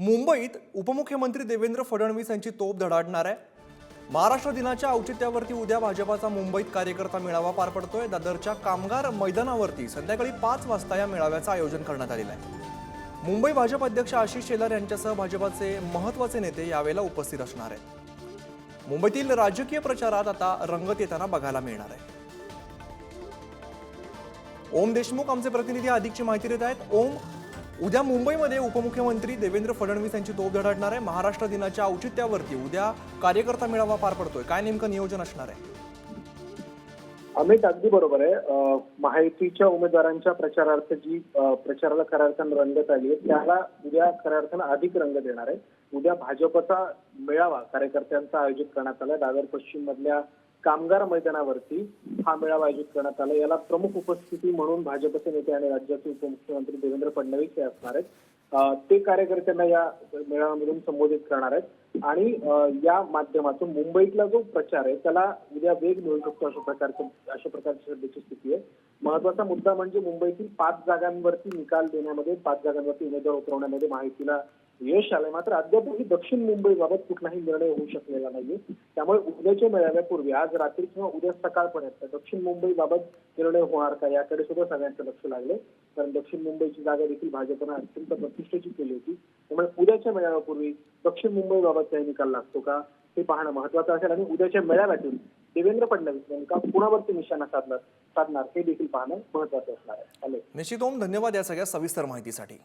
मुंबईत उपमुख्यमंत्री देवेंद्र फडणवीस यांची तोप धडाडणार आहे. महाराष्ट्र दिनाच्या औचित्यावरती उद्या भाजपाचा मुंबईत कार्यकर्ता मेळावा पार पडतोय. दादरच्या कामगार मैदानावरती संध्याकाळी पाच वाजता या मेळाव्याचं आयोजन करण्यात आलेलं आहे. मुंबई भाजप अध्यक्ष आशिष शेलार यांच्यासह भाजपाचे महत्त्वाचे नेते यावेळेला उपस्थित असणार आहेत. मुंबईतील राजकीय प्रचारात आता रंगत येताना बघायला मिळणार आहे. ओम देशमुख आमचे प्रतिनिधी अधिकची माहिती देत आहेत. ओम उद्या मुंबईमध्ये उपमुख्यमंत्री देवेंद्र फडणवीस यांची तोफ धडाडणार आहे. महाराष्ट्र दिनाच्या औचित्यावरती उद्या कार्यकर्ता मेळावा पार पडतोय. काय नेमकं नियोजन असणार आहे? अमित अगदी बरोबर आहे. महायुतीच्या उमेदवारांच्या प्रचारार्थ जी प्रचाराला खऱ्या अर्थानं रंगत आली आहे त्याला उद्या खऱ्या अर्थानं अधिक रंग देणार आहे. उद्या भाजपचा मेळावा कार्यकर्त्यांचा आयोजित करण्यात आला दादर पश्चिम मधल्या कामगार मैदानावरती हा मेळावा आयोजित करण्यात आला. याला प्रमुख उपस्थिती म्हणून भाजपचे नेते आणि राज्याचे उपमुख्यमंत्री देवेंद्र फडणवीस हे असणार आहेत. ते कार्यकर्त्यांना या मेळाव्यामधून संबोधित करणार आहेत. आणि या माध्यमातून मुंबईतला जो प्रचार आहे त्याला उद्या वेग मिळू शकतो अशा प्रकारचं अशा प्रकारची सध्याची स्थिती आहे. महत्त्वाचा मुद्दा म्हणजे मुंबईतील पाच जागांवरती निकाल देण्यामध्ये पाच जागांवरती उमेदवार उतरवण्यामध्ये माहितीला यश आलंय. मात्र अद्यापही दक्षिण मुंबईबाबत कुठलाही निर्णय होऊ शकलेला नाहीये. त्यामुळे उद्याच्या मेळाव्यापूर्वी आज रात्री किंवा उद्या सकाळपर्यंत दक्षिण मुंबईबाबत निर्णय होणार का याकडे सुद्धा सगळ्यांचं लक्ष लागले. कारण दक्षिण मुंबईची जागा देखील भाजपनं अत्यंत प्रतिष्ठेची केली होती. त्यामुळे उद्याच्या मेळाव्यापूर्वी दक्षिण मुंबईबाबत काही निकाल लागतो का हे पाहणं महत्वाचं असेल. आणि उद्याच्या मेळाव्यातून देवेंद्र फडणवीस नेमका कुणावरती निशाणा साधला साधणार हे देखील पाहणं महत्वाचं असणार आहे. निश्चित ओम धन्यवाद या सगळ्या सविस्तर माहितीसाठी.